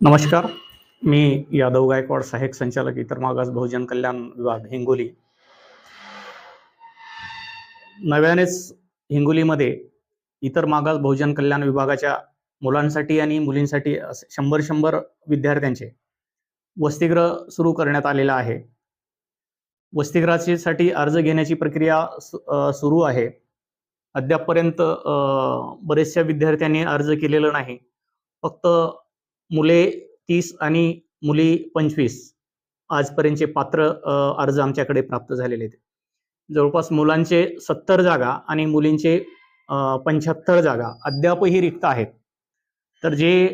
नमस्कार. मी यादव गायकवाड सहाय्यक संचालक इतर मागास बहुजन कल्याण विभाग हिंगोली. नव्यानेच हिंगोलीमध्ये इतर मागास बहुजन कल्याण विभागाच्या मुलांसाठी आणि मुलींसाठी शंभर शंभर विद्यार्थ्यांचे वसतिगृह सुरू करण्यात आलेलं आहे. वसतिगृहासाठी अर्ज घेण्याची प्रक्रिया सुरू आहे. अद्यापपर्यंत बरेचशा विद्यार्थ्यांनी अर्ज केलेला नाही. फक्त मुले तीस आणि मुली पंचवीस आजपर्यंतचे पात्र अर्ज आमच्याकडे प्राप्त झालेले आहेत. जवळपास मुलांचे सत्तर जागा आणि मुलींचे पंच्याहत्तर जागा अद्यापही रिक्त आहेत. तर जे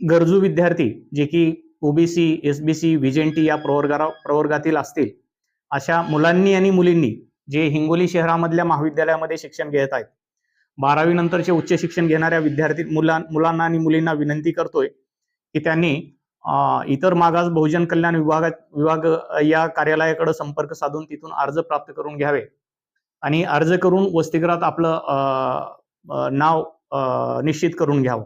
गरजू विद्यार्थी जे की OBC S B C VJNT या प्रवर्गा प्रवर्गातील असतील अशा मुलांनी आणि मुलींनी जे हिंगोली शहरामधल्या महाविद्यालयामध्ये शिक्षण घेत आहेत बारावी नंतरचे उच्च शिक्षण घेणाऱ्या विद्यार्थी मुलां मुलांना आणि मुलींना विनंती करतोय की त्यांनी इतर मागास बहुजन कल्याण विभागात विभाग या कार्यालयाकडे संपर्क साधून तिथून अर्ज प्राप्त करून घ्यावे. आणि अर्ज करून वसतिगृहात आपलं नाव निश्चित करून घ्यावं.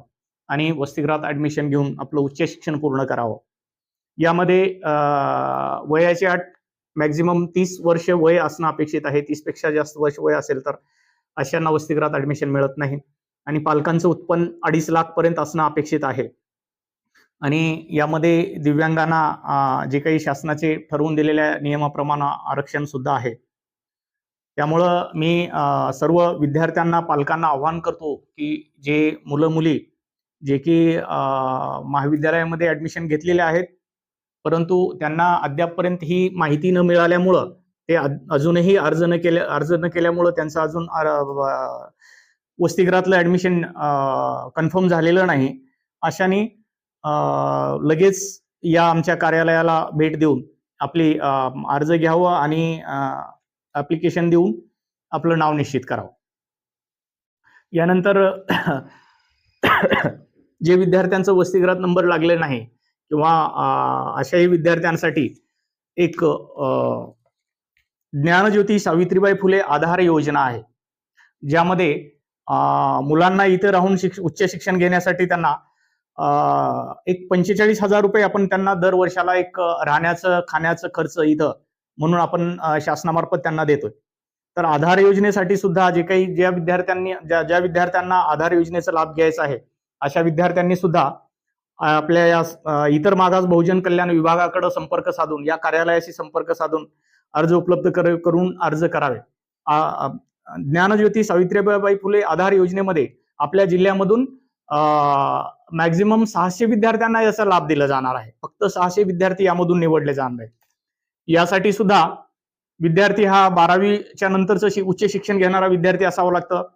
आणि वसतिगृहात ऍडमिशन घेऊन आपलं उच्च शिक्षण पूर्ण करावं. यामध्ये वयाची अट मॅक्झिमम तीस वर्ष वय असणं अपेक्षित आहे. तीसपेक्षा जास्त वर्ष वय असेल तर अशांना वसतिगृहात ऍडमिशन मिळत नाही. आणि पालकांचं उत्पन्न अडीच लाख पर्यंत असणं अपेक्षित आहे. आणि यामध्ये दिव्यांगांना जे काही शासनाचे ठरवून दिलेल्या नियमाप्रमाणे आरक्षण सुद्धा आहे. त्यामुळं मी सर्व विद्यार्थ्यांना पालकांना आव्हान करतो की जे मुलं मुली जे की महाविद्यालयामध्ये ऍडमिशन घेतलेले आहेत परंतु त्यांना अद्यापपर्यंत ही माहिती न मिळाल्यामुळं ते अजूनही अर्ज न केल्या अर्ज न केल्यामुळं त्यांचं अजून वसतिगृहातलं ऍडमिशन कन्फर्म झालेलं नाही. अशाने अ, लगेच या आमच्या कार्यालयाला भेट देऊन आपली अर्ज घ्यावं आणि ऍप्लिकेशन देऊन आपलं नाव निश्चित करावं. यानंतर जे विद्यार्थ्यांचं वसतिगृहात नंबर लागले नाही किंवा अशाही विद्यार्थ्यांसाठी एक अ, ज्ञानज्योती सावित्रीबाई फुले आधार योजना आहे. ज्यामध्ये मुलांना इथं राहून शिक्ष उच्च शिक्षण घेण्यासाठी त्यांना एक पंचेचाळीस हजार रुपये आपण त्यांना दर वर्षाला एक राहण्याचं खाण्याचं खर्च इथं म्हणून आपण शासनामार्फत त्यांना देतोय. तर आधार योजनेसाठी सुद्धा जे काही ज्या विद्यार्थ्यांनी ज्या ज्या विद्यार्थ्यांना आधार योजनेचा लाभ घ्यायचा आहे अशा विद्यार्थ्यांनी सुद्धा आपल्या या इतर मागास बहुजन कल्याण विभागाकडे संपर्क साधून या कार्यालयाशी संपर्क साधून अर्ज उपलब्ध कर- करून अर्ज करावे. ज्ञानज्योती सावित्रीबाई फुले आधार योजनेमध्ये आपल्या जिल्ह्यामधून मॅक्झिमम सहाशे विद्यार्थ्यांना याचा लाभ दिला जाणार आहे. फक्त सहाशे विद्यार्थी यामधून निवडले जाणार आहेत. यासाठी सुद्धा विद्यार्थी हा बारावीच्या नंतरचं उच्च शिक्षण घेणारा विद्यार्थी असावं लागतं.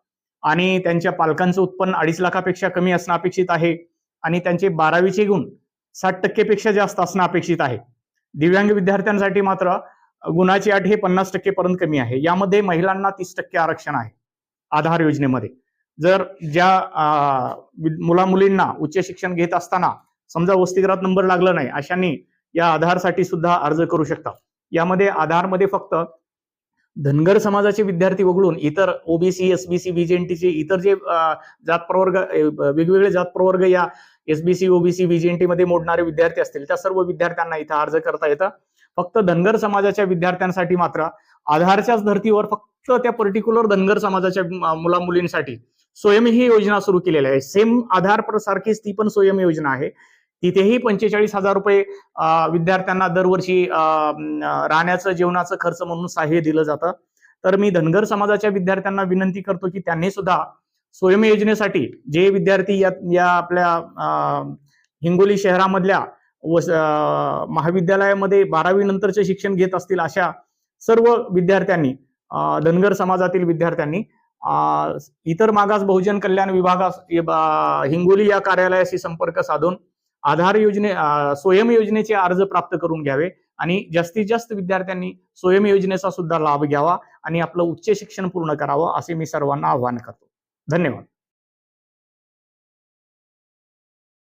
आणि त्यांच्या पालकांचं उत्पन्न अडीच लाखापेक्षा कमी असणं अपेक्षित आहे. आणि त्यांचे बारावीचे गुण साठ टक्केपेक्षा जास्त असणं अपेक्षित आहे. दिव्यांग विद्यार्थ्यांसाठी मात्र गुणाची अट हे पन्नास टक्केपर्यंत कमी आहे. यामध्ये महिलांना तीस टक्के आरक्षण आहे आधार योजनेमध्ये. जर ज्या मुला मुलींना उच्च शिक्षण घेत असताना समजा वसतिगृहात नंबर लागला नाही अशांनी या आधारसाठी सुद्धा अर्ज करू शकतात. यामध्ये आधारमध्ये फक्त धनगर समाजाचे विद्यार्थी वगळून इतर ओबीसी एसबीसी बीजेएनटीचे इतर जे जात प्रवर्ग वेगवेगळे जात प्रवर्ग या एसबीसी ओबीसी बीजेएनटी मध्ये मोडणारे विद्यार्थी असतील त्या सर्व विद्यार्थ्यांना इथं अर्ज करता येतं. फक्त धनगर समाजाच्या विद्यार्थ्यांसाठी मात्र आधारच्याच धर्तीवर फक्त त्या पर्टिक्युलर धनगर समाजाच्या मुला मुलींसाठी स्वयं ही योजना सुरू केलेली आहे. सेम आधार सारखीच ती पण स्वयं योजना आहे. तिथेही पंचेचाळीस हजार रुपये विद्यार्थ्यांना दरवर्षी अ, राहण्याचं जेवणाचं खर्च म्हणून सहाय्य दिलं जातं. तर मी धनगर समाजाच्या विद्यार्थ्यांना विनंती करतो की त्यांनी सुद्धा स्वयं योजनेसाठी जे विद्यार्थी या या आपल्या अ, हिंगोली शहरामधल्या वस- महाविद्यालयामध्ये बारावी नंतरचे शिक्षण घेत असतील अशा सर्व विद्यार्थ्यांनी धनगर समाजातील विद्यार्थ्यांनी इतर मागास बहुजन कल्याण विभागास हिंगोली या कार्यालयाशी संपर्क साधून आधार योजने स्वयं योजनेचे अर्ज प्राप्त करून घ्यावे आणि जास्तीत जास्त विद्यार्थ्यांनी स्वयं योजनेचा सुद्धा लाभ घ्यावा आणि आपलं उच्च शिक्षण पूर्ण करावं असे मी सर्वांना आवाहन करतो. धन्यवाद.